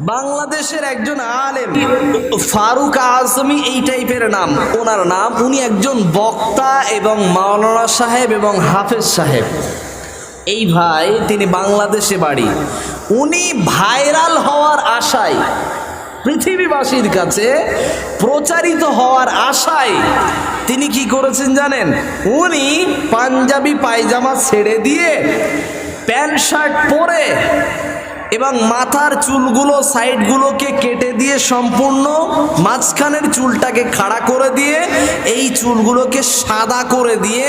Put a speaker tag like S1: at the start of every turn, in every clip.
S1: বাংলাদেশের একজন আলেম, ফারুক আজমি এই টাইপের নাম। ওনার নাম উনি একজন বক্তা এবং মাওলানা সাহেব এবং হাফেজ সাহেব। এই ভাই তিনি বাংলাদেশে বাড়ি। উনি ভাইরাল হওয়ার আশায় পৃথিবীবাসীর কাছে প্রচারিত হওয়ার আশায় তিনি কি করেছেন জানেন? উনি পাঞ্জাবি পায়জামা ছেড়ে দিয়ে প্যান্ট শার্ট পরে এবং মাথার চুলগুলো, সাইডগুলোকে কেটে দিয়ে সম্পূর্ণ মাঝখানের চুলটাকে খাড়া করে দিয়ে এই চুলগুলোকে সাদা করে দিয়ে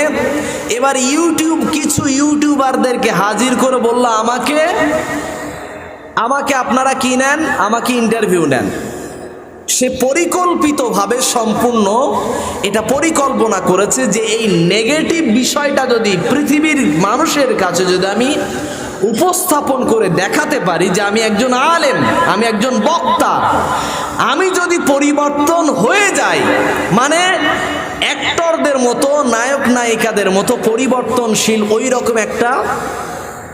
S1: এবার ইউটিউব, কিছু ইউটিউবারদেরকে হাজির করে বলল, আমাকে আমাকে আপনারা কি নেন? আমাকে ইন্টারভিউ নেন। সে পরিকল্পিতভাবে সম্পূর্ণ এটা পরিকল্পনা করেছে যে এই নেগেটিভ বিষয়টা যদি পৃথিবীর মানুষের কাছে যদি আমি উপস্থাপন করে দেখাতে পারি যে আমি একজন আলেম, আমি একজন বক্তা। আমি যদি পরিবর্তন হয়ে যাই মানে অ্যাক্টরদের মতো, নায়ক নায়িকাদের মতো পরিবর্তনশীল ওই রকম একটা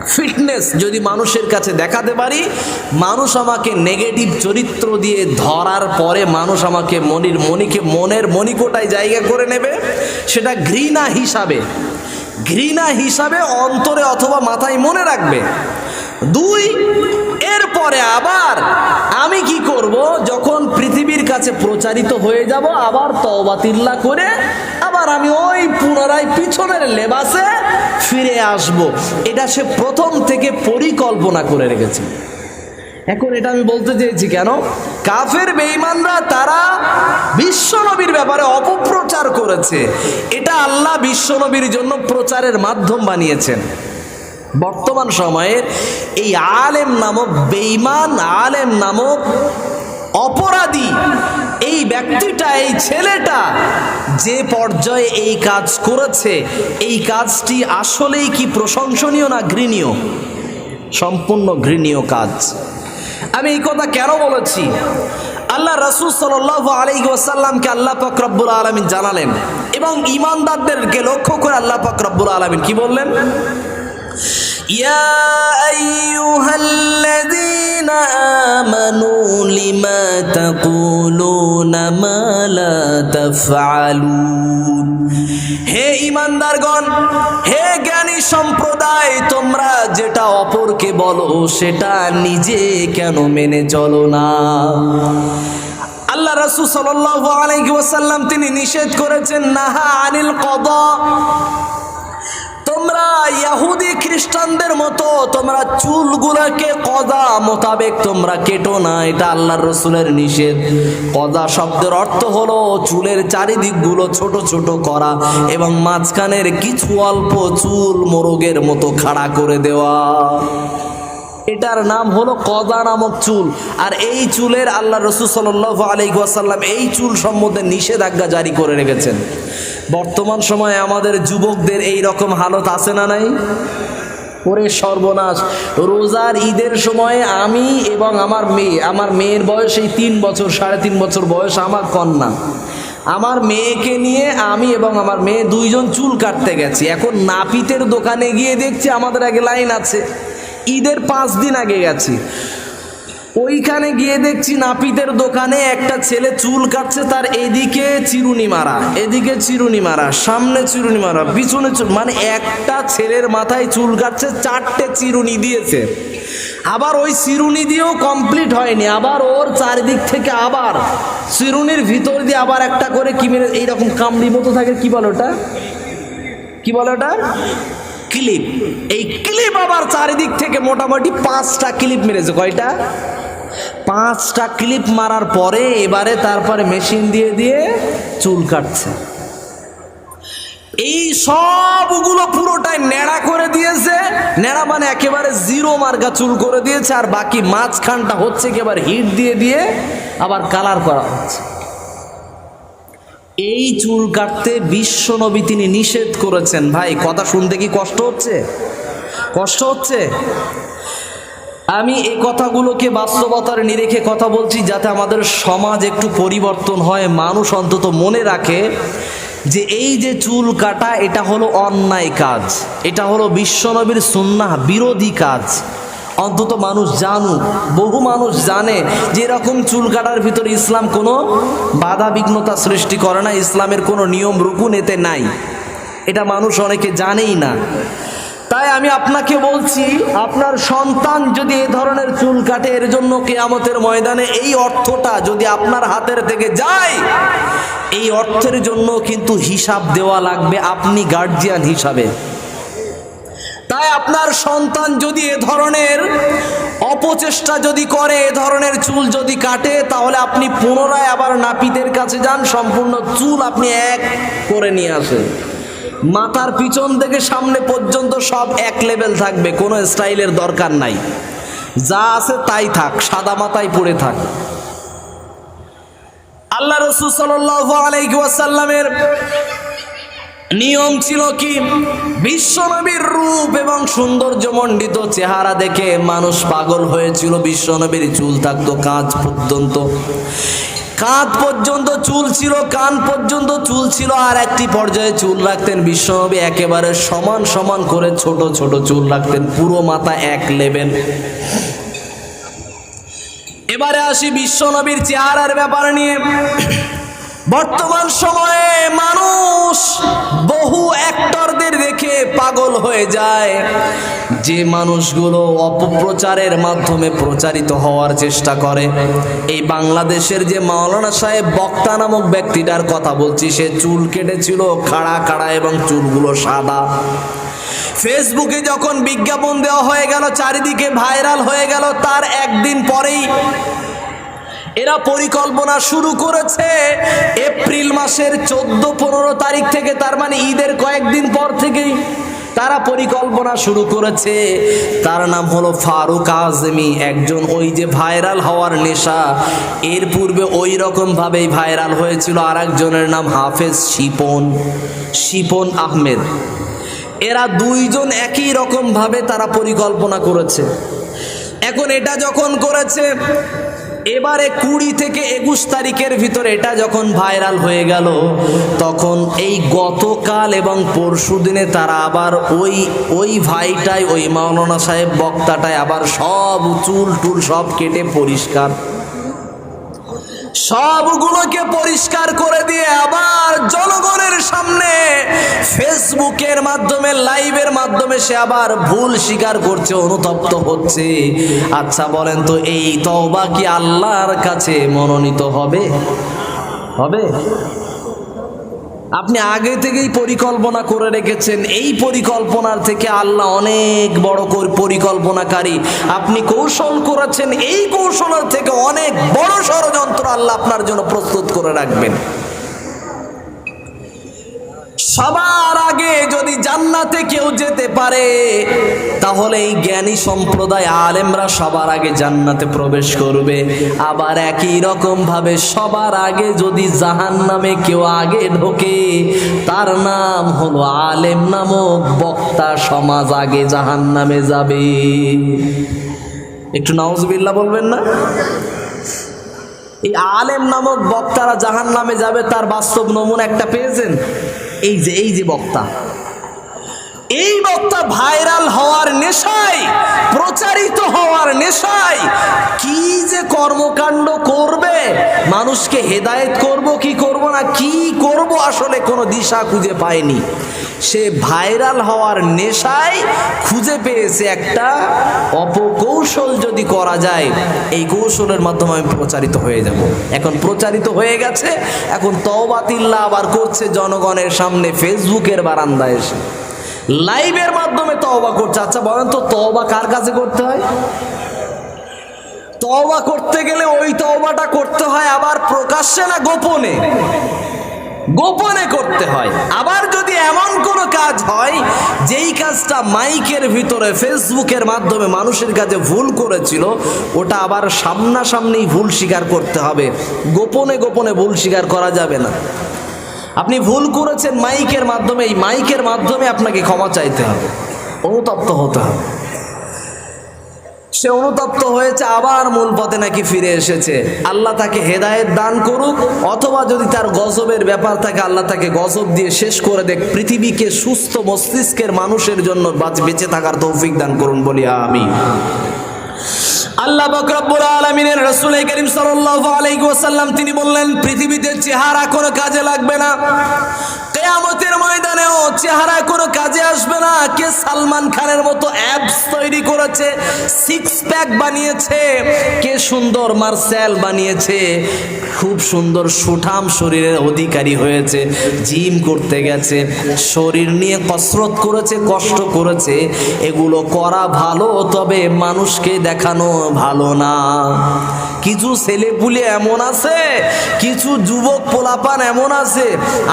S1: ফিটনেস যদি মানুষের কাছে দেখাতে পারি, মানুষ আমাকে নেগেটিভ চরিত্র দিয়ে ধরার পরে মানুষ আমাকে মনির, মনিকে মনের মণিকোটায় জায়গা করে নেবে, সেটা ঘৃণা হিসাবে। ঘৃণা হিসাবে অন্তরে অথবা মাথায় মনে রাখবে। দুই, এরপরে আবার আমি কি করব? যখন পৃথিবীর কাছে প্রচারিত হয়ে যাব, আবার তওবাতিল্লা করে আবার আমি ওই পুনরায় পিছনের লেবাসে ফিরে আসব। এটা সে প্রথম থেকে পরিকল্পনা করে রেখেছে। এখন এটা আমি বলতে চেয়েছি কেন? কাফের বেঈমানরা তারা বিশ্বনবীর ব্যাপারে অপপ্রচার করেছে। এটা আল্লাহ বিশ্বনবীর জন্য প্রচারের মাধ্যম বানিয়েছেন। বর্তমান সময়ের এই আলেম নামক বেঈমান, আলেম নামক অপরাধী এই ব্যক্তিটা, এই ছেলেটা যে পর্যায়ে এই কাজ করেছে, এই কাজটি আসলেই কি প্রশংসনীয় না ঘৃণীয়? সম্পূর্ণ ঘৃণীয় কাজ। আমি এই কথা কেন বলেছি আল্লাহ রসুল সাল আলী ওসাল্লামকে আল্লাহ পাক রব্বুল আলমিন জানালেন এবং ইমানদারদেরকে লক্ষ্য করে আল্লাহ পাক রব্বুল আলমিন কি বললেন يا أيها الذين آمنوا لما تقولون ما لا تفعلون হে ইমানদারগণ হে জ্ঞানী সম্প্রদায়, তোমরা যেটা অপরকে বলো, সেটা নিজে কেন মেনে চলো না? আল্লাহ রসুল সাল্লাল্লাহু আলাইহি ওয়াসাল্লাম তিনি নিষেধ করেছেন, নাহা আনিল কদা। তোমরা ইয়াহুদি খ্রিস্টানদের মতো, তোমরা চুলগুলাকে কদা মোতাবেক তোমরা কেটো না, এটা আল্লাহর রসুলের নিষেধ। কদা শব্দের অর্থ হলো চুলের চারিদিকগুলো ছোট ছোট করা এবং মাঝখানের কিছু অল্প চুল মোরগের মতো খাড়া করে দেওয়া। এটার নাম হলো কদা নামক চুল। আর এই চুলের আল্লাহ রসুল সাল্লাহ আলাইসাল্লাম এই চুল সম্বন্ধে নিষেধাজ্ঞা জারি করে রেখেছেন। বর্তমান সময়ে আমাদের যুবকদের এই রকম হালত আছে না নাই? ওরে সর্বনাশ, রোজার ঈদের সময়ে আমি এবং আমার মেয়ে, আমার মেয়ের বয়স এই তিন বছর, সাড়ে তিন বছর বয়স আমার কন্যা। আমার মেয়েকে নিয়ে আমি এবং আমার মেয়ে দুইজন চুল কাটতে গেছি। এখন নাপিতের দোকানে গিয়ে দেখছি আমাদের আগে লাইন আছে। ঈদের পাঁচ দিন আগে গেছি। ওইখানে গিয়ে দেখছি নাপিতের দোকানে একটা ছেলে চুল কাটছে, তার এদিকে চিরুনি মারা, এদিকে চিরুনি মারা, সামনে চিরুনি মারা, পিছনে চুল মানে একটা ছেলের মাথায় চুল কাটছে, চারটে চিরুনি দিয়েছে। আবার ওই চিরুনি দিয়েও কমপ্লিট হয়নি, আবার ওর চারিদিক থেকে আবার চিরুনির ভিতর দিয়ে আবার একটা করে কি মেরে এইরকম কামড়ি মতো থাকে, কি বলে ওটা? কি বলে ওটা? ক্লিপ এই ক্লিপ আবার চারিদিক থেকে মোটামুটি পাঁচটা ক্লিপ মেরেছে। কয়টা? পাঁচটা ক্লিপ মারার পরে এবারে তারপরে মেশিন দিয়ে দিয়ে চুল কাটছে। এই সবগুলো পুরোটাই নেড়া করে দিয়েছে। নেড়া মানে একেবারে জিরো মার্কা চুল করে দিয়েছে আর বাকি মাঝখানটা হচ্ছে কি একেবারে হিট দিয়ে দিয়ে আবার কালার করা হচ্ছে। এই চুল কাটতে বিশ্ব নবী তিনি নিষেধ করেছেন। ভাই, কথা শুনতে কি কষ্ট হচ্ছে? কষ্ট হচ্ছে? আমি এই কথাগুলোকে বাস্তবতার নিরেখে কথা বলছি যাতে আমাদের সমাজ একটু পরিবর্তন হয়। মানুষ অন্তত মনে রাখে যে এই যে চুল কাটা, এটা হলো অন্যায় কাজ। এটা হলো বিশ্বনবীর সুন্নাহ বিরোধী কাজ। অন্তত মানুষ জানুক, বহু মানুষ জানে যে এরকম চুল কাটার ভিতরে ইসলাম কোনো বাধা বিঘ্নতা সৃষ্টি করে না, ইসলামের কোনো নিয়ম রুকুন এতে নাই। এটা মানুষ অনেকে জানেই না। তাই আমি আপনাকে বলছি, আপনার সন্তান যদি এ ধরনের চুল কাটে, এর জন্য কেয়ামতের ময়দানে এই অর্থটা যদি আপনার হাতের থেকে যায়, এই অর্থের জন্য কিন্তু হিসাব দেওয়া লাগবে, আপনি গার্জিয়ান হিসাবে। তাই আপনার সন্তান যদি এ ধরনের অপচেষ্টা যদি করে, এ ধরনের চুল যদি কাটে, তাহলে আপনি পুনরায় আবার নাপিতের কাছে যান, সম্পূর্ণ চুল আপনি এক করে নিয়ে আসেন। মাথার পিছন থেকে সামনে পর্যন্ত সব এক লেভেল থাকবে, কোনো স্টাইলের দরকার নাই। যা আছে তাই থাক, সাদা মাথায় পড়ে থাক। আল্লাহ রসুল সাল্লামের নিয়ম ছিল কি? বিশ্বনবীর রূপ এবং সৌন্দর্য মণ্ডিত চেহারা দেখে মানুষ পাগল হয়েছিল। বিশ্বনবীর চুল থাকতো কাঁচ পর্যন্ত। কাঁধ পর্যন্ত চুল ছিল, কান পর্যন্ত চুল ছিল, আর একটি পর্যায়ে চুল রাখতেন বিশ্বনবী। একেবারে সমান সমান করে ছোট ছোট চুল রাখতেন, পুরো মাথা এক লেভেল এবারে আসি বিশ্বনবীর চেহারার ব্যাপার নিয়ে। বর্তমান সময়ে মানুষ বহু অ্যাক্টরদের দেখে পাগল হয়ে যায়। যে মানুষগুলো অপপ্রচারের মাধ্যমে প্রচারিত হওয়ার চেষ্টা করে। এই বাংলাদেশের যে মাওলানা সাহেব বক্তা নামক ব্যক্তিটার কথা বলছি, সে চুল কেটেছিল খাড়া খাড়া এবং চুলগুলো সাদা। ফেসবুকে যখন বিজ্ঞাপন দেওয়া হয়ে গেল, চারিদিকে ভাইরাল হয়ে গেল, তার একদিন পরেই এরা পরিকল্পনা শুরু করেছে এপ্রিল মাসের চোদ্দ পনেরো তারিখ থেকে, তার মানে ঈদের কয়েকদিন পর থেকেই তারা পরিকল্পনা শুরু করেছে। তার নাম হলো ফারুক আজমি, একজন ওই যে ভাইরাল হওয়ার নেশা। এর পূর্বে ওই রকম ভাবেই ভাইরাল হয়েছিল আর একজনের নাম হাফেজ শিপন শিপন আহমেদ। এরা দুইজন একই রকম ভাবে তারা পরিকল্পনা করেছে। এখন এটা যখন করেছে এবারে কুড়ি থেকে একুশ তারিখের ভিতরে এটা যখন ভাইরাল হয়ে গেল, তখন এই গতকাল এবং পরশু দিনে তারা আবার ওই ওই ভাইটাই, ওই মাওলানা সাহেব বক্তাটায় আবার সব চুল টুল সব কেটে পরিষ্কার সবগুলোকে পরিষ্কার করে দিয়ে আবার জনগণের সামনে ফেসবুকের মাধ্যমে, লাইভের মাধ্যমে সে আবার ভুল স্বীকার করছে, অনুতপ্ত হচ্ছে। আচ্ছা বলেন তো, এই তওবা কি আল্লাহর কাছে মনোনীত হবে? হবে? আপনি আগে থেকেই পরিকল্পনা করে রেখেছেন। এই পরিকল্পনার থেকে আল্লাহ অনেক বড় করে পরিকল্পনাকারী। আপনি কৌশল করেছেন, এই কৌশলের থেকে অনেক বড় ষড়যন্ত্র আল্লাহ আপনার জন্য প্রস্তুত করে রাখবেন। সবার আগে যদি জান্নাতে কেউ যেতে পারে, তাহলে এই জ্ঞানী সম্প্রদায় আলেমরা সবার আগে জান্নাতে প্রবেশ করবে। আবার একই রকম ভাবে সবার আগে যদি জাহান নামে কেউ আগে ঢোকে, তার নাম হলো আলেম নামক বক্তা সমাজ আগে জাহান নামে যাবে। একটু নওয়াজবিল্লা বলবেন না? এই আলেম নামক বক্তারা জাহান নামে যাবে, তার বাস্তব নমুনা একটা পেয়েছেন? এই যে এই যে বক্তা। এই বক্তা ভাইরাল হওয়ার নেশায়, প্রচারিত হওয়ার নেশায়, কি যে কর্মকাণ্ড করবে মানুষকে হেদায়েত করব, কি করব না, কি করব আসলে কোনো দিশা খুঁজে পায়নি। সে ভাইরাল হওয়ার নেশায় খুঁজে পেয়েছে একটা অপকৌশল যদি করা যায়, এই কৌশলের মাধ্যমে আমি প্রচারিত হয়ে যাব। এখন প্রচারিত হয়ে গেছে, এখন তওবাতিল্লা আবার করছে জনগণের সামনে ফেসবুকের বারান্দায় এসে। লাইভের মাধ্যমে তওবা করছে। আচ্ছা বলেন তো তওবা কার কাছে করতে হয়? তওবা করতে গেলে ওই তওবাটা করতে হয় আবার প্রকাশ্যে না গোপনে? গোপনে করতে হয়। আবার যদি এমন কোনো কাজ হয়, যেই কাজটা মাইকের ভিতরে, ফেসবুকের মাধ্যমে মানুষের কাছে ভুল করেছিল, ওটা আবার সামনাসামনি ভুল স্বীকার করতে হবে। গোপনে গোপনে ভুল স্বীকার করা যাবে না। আপনি ভুল করেছেন মাইকের মাধ্যমে, এই মাইকের মাধ্যমে আপনাকে ক্ষমা চাইতে হবে। অনুতপ্ত হতে হবে। সে অনুতপ্ত হয়েছে, আবার মূল পথে নাকি ফিরে এসেছে। আল্লাহ তাকে হেদায়েত দান করুক, অথবা যদি তার গজবের ব্যাপার থাকে, আল্লাহ তাকে গজব দিয়ে শেষ করে দেখ। পৃথিবীকে সুস্থ মস্তিষ্কের মানুষের জন্য বাঁচ- থাকার তৌফিক দান করুন বলি আমি আল্লাহ বকরব্বুল আলমিনের রসুল করিম সাল্লাল্লাহু আলাইহি ওয়াসাল্লাম, তিনি বললেন, পৃথিবীতে চেহারা কোনো কাজে লাগবে না। কেয়ামতের ময়দানেও চেহারা কোনো কাজে আসবে না। কে সালমান খানের মতো অ্যাপস তৈরি করেছে সিক্স প্যাক বানিয়েছে, কে সুন্দর মার্সেল বানিয়েছে, খুব সুন্দর সুঠাম শরীরের অধিকারী হয়েছে, জিম করতে গেছে, শরীর নিয়ে কসরত করেছে, কষ্ট করেছে, এগুলো করা ভালো, তবে মানুষকে দেখানো ভালো না। কিছু ছেলেপুলে এমন আছে, কিছু যুবক পোলাপান এমন আছে,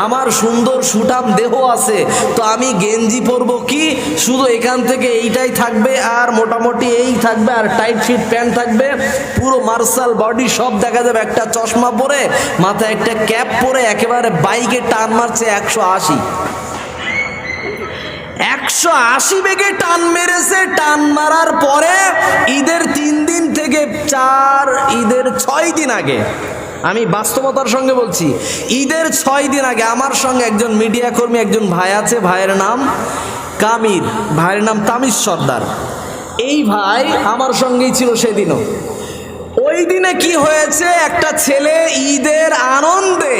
S1: আমার সুন্দর সুঠাম দেহ আছে তো আমি গেঞ্জি পরবো কি? শুধু এখান থেকে এইটাই থাকবে আর মোটামুটি এই থাকবে আর টাইট ফিট প্যান্ট থাকবে। পুরো মার্শাল বডি সব দেখা যাবে। একটা চশমা পরে, মাথায় একটা ক্যাপ পরে, একেবারে বাইকে টান মারছে একশো আশি। একশো আশি বেগে টান মেরেছে। টান মারার পরে ঈদের তিন দিন থেকে চার, ঈদের ছয় দিন আগে। আমি বাস্তবতার সঙ্গে বলছি, ঈদের ছয় দিন আগে আমার সঙ্গে একজন মিডিয়া কর্মী, একজন ভাই আছে, ভাইয়ের নাম কামির, ভাইয়ের নাম তামিজ সর্দার। এই ভাই আমার সঙ্গেই ছিল সেদিনও। ওই দিনে কি হয়েছে, একটা ছেলে ঈদের আনন্দে,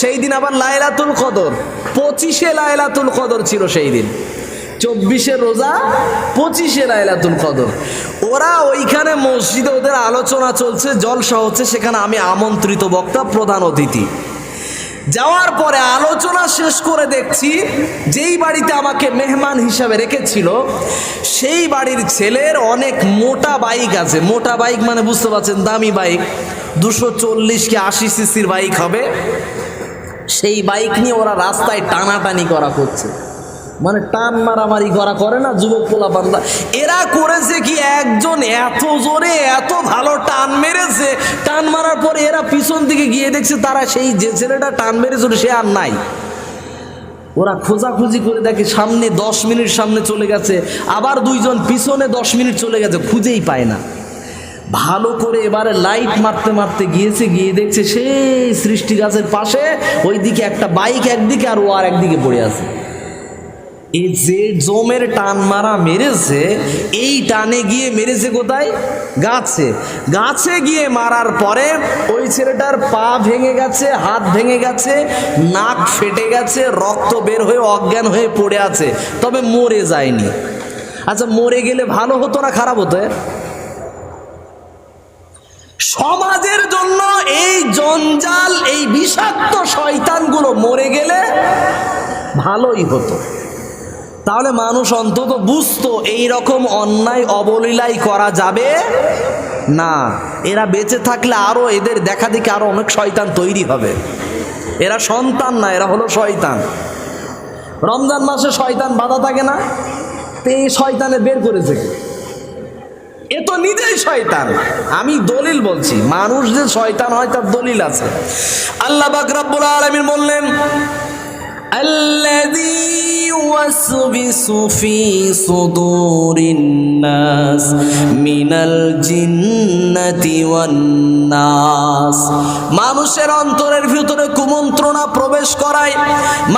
S1: সেই দিন আবার লাইলাতুল কদর, পঁচিশে লাইলাতুল কদর ছিল সেই দিন। চব্বিশে রোজা পঁচিশে লাইলাতুল কদর। ওরা ওইখানে মসজিদে ওদের আলোচনা চলছে, জলসা হচ্ছে, সেখানে আমি আমন্ত্রিত বক্তা, প্রধান অতিথি। যাওয়ার পরে আলোচনা শেষ করে দেখছি, যেই বাড়িতে আমাকে মেহমান হিসাবে রেখেছিল, সেই বাড়ির ছেলের অনেক মোটা বাইক আছে। মোটা বাইক মানে বুঝতে পারছেন, দামি বাইক। দুশো চল্লিশ কি আশি সিসির বাইক হবে। সেই বাইক নিয়ে ওরা রাস্তায় টানাটানি করা করছে। মানে টান মারামারি করা করে না যুবক পোলা বান্দা এরা করেছে কি একজন এত জোরে এত ভালো টান মেরেছে, টান মারার পরে এরা পিছন দিকে গিয়ে দেখছে তারা সেই যে ছেলেটা টান মেরেছিল, সে আর নাই। ওরা খোঁজাখুঁজি করে দেখে সামনে দশ মিনিট সামনে চলে গেছে, আবার দুইজন পিছনে দশ মিনিট চলে গেছে, খুঁজেই পায় না। ভালো করে এবারে লাইট মারতে মারতে গিয়েছে, গিয়ে দেখছে সেই সৃষ্টি গাছের পাশে ওইদিকে একটা বাইক একদিকে আর ও আর একদিকে পড়ে আছে। এই যে জমের টান মারা মেরেছে, এই টানে গিয়ে মেরেছে কোথায়? গাছে। গাছে গিয়ে মারার পরে ওই ছেলেটার পা ভেঙে গেছে, হাত ভেঙে গেছে, নাক ফেটে গেছে, রক্ত বের হয়ে অজ্ঞান হয়ে পড়ে আছে। তবে মরে যায়নি। আচ্ছা মরে গেলে ভালো হতো না খারাপ হতো? সমাজের জন্য এই জঞ্জাল, এই বিষাক্ত শয়তানগুলো মরে গেলে ভালোই হতো। তাহলে মানুষ অন্তত বুঝতো এই রকম অন্যায় অবলীলাই করা যাবে না। এরা বেঁচে থাকলে আরও এদের দেখা দেখে আরও অনেক শয়তান তৈরি হবে। এরা সন্তান না, এরা হলো শয়তান। রমজান মাসে শয়তান বাধা থাকে না? তো এই শয়তানে বের করেছে এ তো নিজেই শয়তান। আমি দলিল বলছি, মানুষ যে শয়তান হয় তার দলিল আছে। আল্লাহ বাকরাবুল আলমিন বললেন الذي يوسوس في صدور الناس من الجنة والناس মানুষের অন্তরের ভিতরে কুমন্ত্রণা প্রবেশ করায়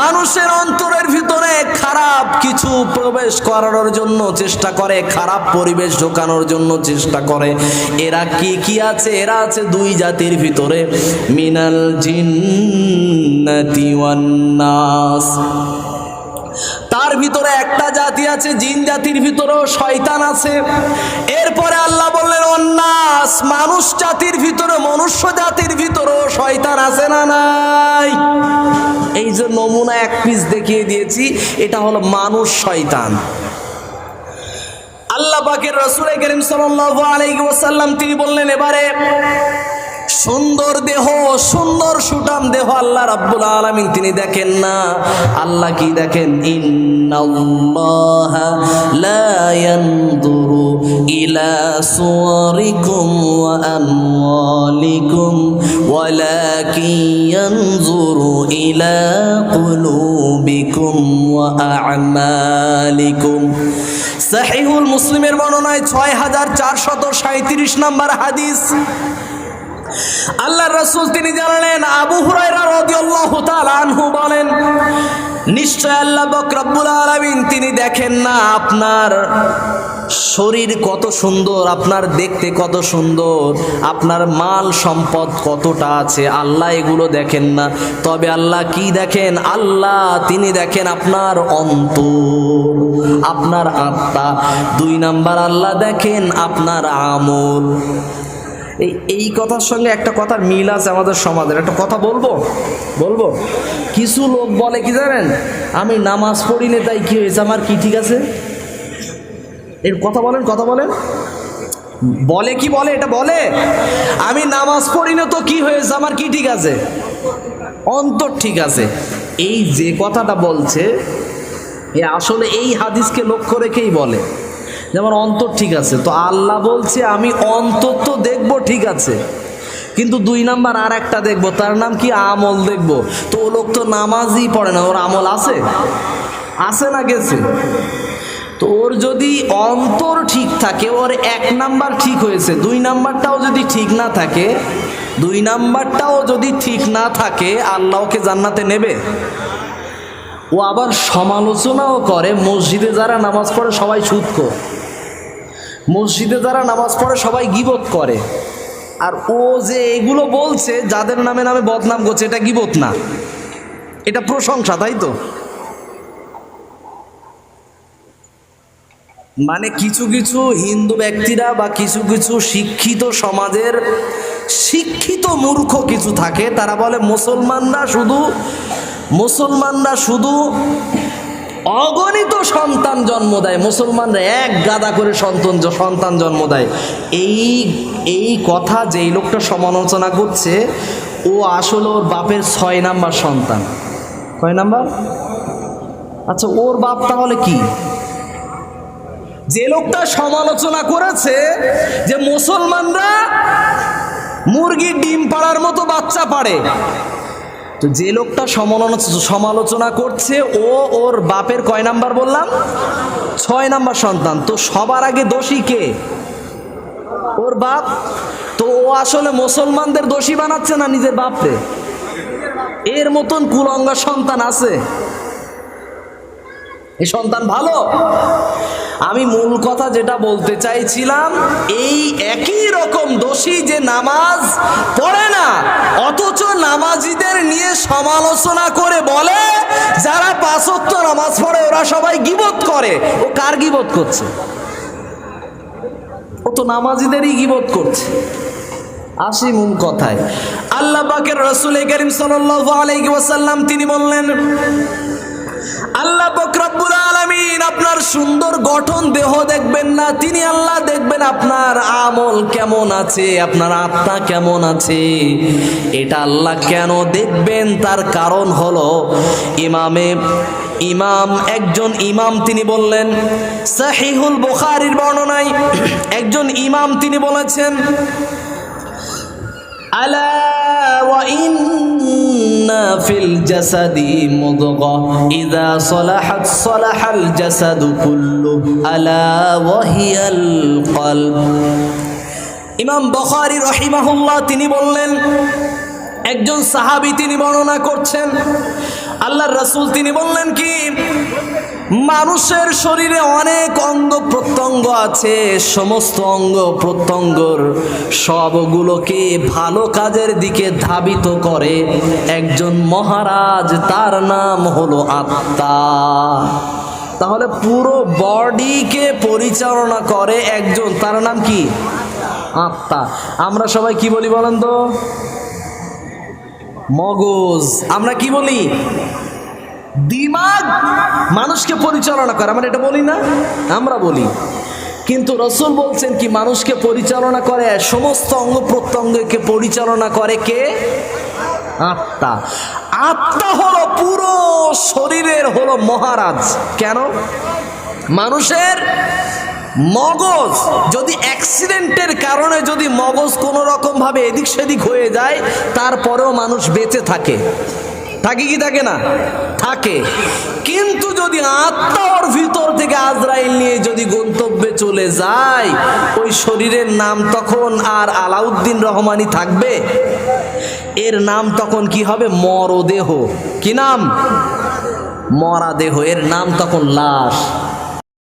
S1: মানুষের অন্তরের ভিতরে খারাপ কিছু প্রবেশ করানোর জন্য চেষ্টা করে খারাপ পরিবেশ ঢোকানোর জন্য চেষ্টা করে এরা কি কি আছে এরা আছে দুই জাতির ভিতরে মিনাল জিন্নাতি ওয়ান নাস তার ভিতরে একটা জাতি আছে, জিন জাতির ভিতরেও শয়তান আছে। এরপরে আল্লাহ বললেন অন্নাস মানুষ জাতির ভিতরে, মনুষ্য জাতির ভিতরেও শয়তান আছে না নাই? এই যে নমুনা এক পিস দেখিয়ে দিয়েছি, এটা হলো মানুষ শয়তান। আল্লাহ পাকের রসুল করিম সাল্লাল্লাহু আলাইহি ওয়াসাল্লাম তিনি বললেন, এবারে সুন্দর দেহ, সুন্দর সুটাম দেহ আল্লাহ রাব্বুল আলামিন তিনি দেখেন না। আল্লাহ কি দেখেন? ইন্নাল্লাহা লা ইয়ানজুরু ইলা সুওয়ারিকুম ওয়া আমওয়ালিকুম, ওয়ালাকিন ইয়ানজুরু ইলা কুলুবিকুম ওয়া আ'মালিকুম। সাহিহুল মুসলিমের বর্ণনায় ছয় হাজার চারশত সাঁত্রিশ নম্বর হাদিস। আল্লাহ রসুল তিনি জানালেন, আবু আনহু বলেন, নিশ্চয় আল্লাহ বক রব্বুল আলামিন তিনি দেখেন না আপনার শরীর কত সুন্দর, আপনার দেখতে কত সুন্দর, আপনার মাল সম্পদ কতটা আছে, আল্লাহ এগুলো দেখেন না। তবে আল্লাহ কি দেখেন? আল্লাহ তিনি দেখেন আপনার অন্তর, আপনার আত্মা। দুই নাম্বার, আল্লাহ দেখেন আপনার আমল। এই এই কথার সঙ্গে একটা কথার মিল আছে আমাদের সমাজের। একটা কথা বলব? বলব? কিছু লোক বলে কি জানেন? আমি নামাজ পড়ি না, তাই কি হয়েছে? আমার কি ঠিক আছে? এর কথা বলেন কথা বলেন। বলে কি বলে? এটা বলে। আমি নামাজ পড়ি না তো কি হয়েছে? আমার কি ঠিক আছে? অন্তর ঠিক আছে। এই যে কথাটা বলছে, এ আসলে এই হাদিসকে লক্ষ্য রেখেই বলে। যেমন অন্তর ঠিক আছে, তো আল্লাহ বলছে, আমি অন্তর তো দেখব, ঠিক আছে। কিন্তু দুই নাম্বার আর একটা দেখব, তার নাম কি? আমল দেখব। তো ও লোক তো নামাজই পড়ে না, ওর আমল আছে? আছে না গেছে? তো ওর যদি অন্তর ঠিক থাকে, ওর এক নাম্বার ঠিক হয়েছে, দুই নাম্বারটাও যদি ঠিক না থাকে, দুই নাম্বারটাও যদি ঠিক না থাকে আল্লাহকে জান্নাতে নেবে। ও আবার সমালোচনাও করে, মসজিদে যারা নামাজ পড়ে সবাই সুৎকর মসজিদে যারা নামাজ পড়ে, সবাই গিবত করে। আর ও যে এগুলো বলছে, যাদের নামে নামে বদনাম করছে, এটা গিবত না। এটা প্রশংসা, তাই তো? মানে কিছু কিছু হিন্দু ব্যক্তিরা বা কিছু কিছু শিক্ষিত সমাজের শিক্ষিত মূর্খ কিছু থাকে, তারা বলে, মুসলমানরা শুধু মুসলমানরা শুধু অগণিত সন্তান জন্ম দেয়। মুসলমানরা এক গাদা করে সন্তান সন্তান জন্ম দেয়। এই এই কথা যেই লোকটা সমালোচনা করছে, ও আসলে ওর বাপের ছয় নাম্বার সন্তান। কয় নাম্বার? আচ্ছা ওর বাপ তাহলে কি? যে লোকটা সমালোচনা করেছে যে মুসলমানরা মুরগির ডিম পাড়ার মতো বাচ্চা পারে তো যে লোকটা সমালোচনা সমালোচনা করছে, ও ওর বাপের কয় নাম্বার বললাম? ছয় নাম্বার সন্তান। তো সবার আগে দোষী কে? ওর বাপ? তো ও আসলে মুসলমানদের দোষী বানাচ্ছে না নিজের বাপরে? এর মতন কুলঙ্গা সন্তান আছে। এই সন্তান ভালো? আমি মূল কথা যেটা বলতে চাইছিলাম, এই একই রকম দোষী যে নামাজ পড়ে না, অথচ নামাজিদের নিয়ে সমালোচনা করে বলে, যারা পাঁচক্ত নামাজ পড়ে, ওরা সবাই গিবত করে। ও কার গিবত করছে? ও তো নামাজিদেরই গিবত করছে। আসি মূল কথায়। আল্লাহ পাকের রসুল করিম সাল্লাল্লাহু আলাইহি ওয়াসাল্লাম তিনি বললেন আল্লাহ বকরব্বুল আলমিন আপনার সুন্দর গঠন দেহ দেখবেন না, তিনি আল্লাহ দেখবেন আপনার আমল কেমন আছে, আপনার আত্মা কেমন আছে। এটা আল্লাহ কেন দেখবেন? তার কারণ হলো ইমামে, ইমাম, একজন ইমাম তিনি বললেন, সাহিহুল বুখারীর বর্ণনায় একজন ইমাম তিনি বলেছেন, আলা وإن في الجسد مضغة إذا صلحت صلح الجسد كله ألا وهي القلب ইমাম বখারি রহিমাহুল্লাহ তিনি বললেন একজন সাহাবী তিনি বর্ণনা করছেন আল্লাহর রাসূল তিনি বললেন কি মানুষের শরীরে অনেক অঙ্গ প্রত্যঙ্গ আছে, সমস্ত অঙ্গ প্রত্যঙ্গর সবগুলোকে ভালো কাজের দিকে ধাবিত করে। একজন মহারাজ, তার নাম হলো আত্মা। তাহলে পুরো বডিকে পরিচালনা করে একজন, তার নাম কি? আত্মা। আমরা সবাই কি বলি বলেন তো? মগজ। আমরা কি বলি? দিমাগ মানুষকে পরিচালনা করে। আমরা এটা বলি না, আমরা বলি। কিন্তু রসুল বলছেন কি, মানুষকে পরিচালনা করে, সমস্ত অঙ্গ প্রত্যঙ্গকে পরিচালনা করে কে? আত্মা। আত্মা হলো পুরো শরীরের হলো মহারাজ। কেন? মানুষের মগজ যদি অ্যাক্সিডেন্টের কারণে যদি মগজ কোনো রকমভাবে এদিক সেদিক হয়ে যায়, তারপরেও মানুষ বেঁচে থাকে। থাকে কি, থাকে না? থাকে। কিন্তু যদি আত্মার ভিতর থেকে আজরাইল নিয়ে যদি গন্তব্যে চলে যায়, ওই শরীরের নাম তখন আর আলাউদ্দিন রহমানই থাকবে? এর নাম তখন কি হবে? মরদেহ। কি নাম? মরাদেহ। এর নাম তখন লাশ।